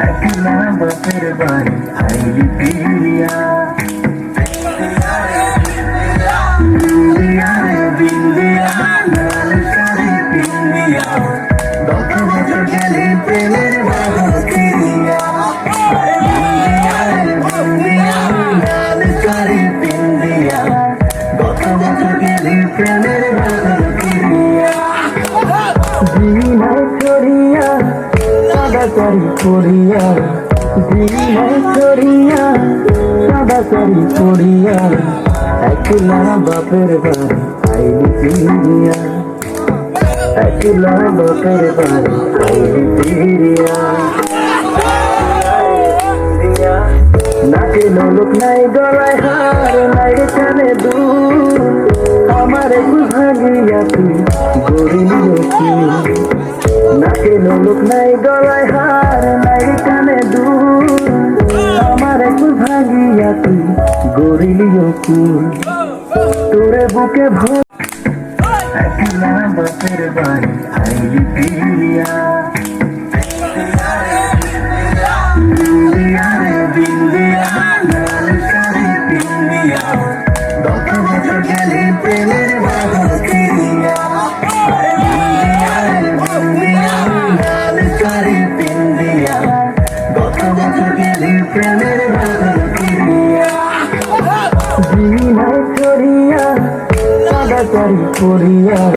একলা বাপের বাড়ি আইলি পিরিয়া বিন্দিয়া রে বিন্দিয়া লাল শাড়ি পিন্দিয়া দশ বছর গেলে প্রেমের বাঁধন ফিরিয়া বিন্দিয়া রে বিন্দিয়া লাল শাড়ি পিন্দিয়া দশ বছর গেলে প্রেমের শাড়ি পরিয়া দিনাই ছড়িয়া সাদা শাড়ি পরিয়া একলা বাপের বাড়ি আইলি পিরিয়া একলা বাপের বাড়ি আইলি পিরিয়া নাকে লোক নাই, গলায় হার নাই, কানে দুল। আমার ভাগিয়া তুই গরিব নাকে লোক নাই, গলায় হার নাই, কানে দুল। আমার ভাগিয়া তুই গরিলিও কুল তোরে বুকে ভর একলা বাপের বাড়ি, আইলি পিরিয়া বিন্দিয়া দশ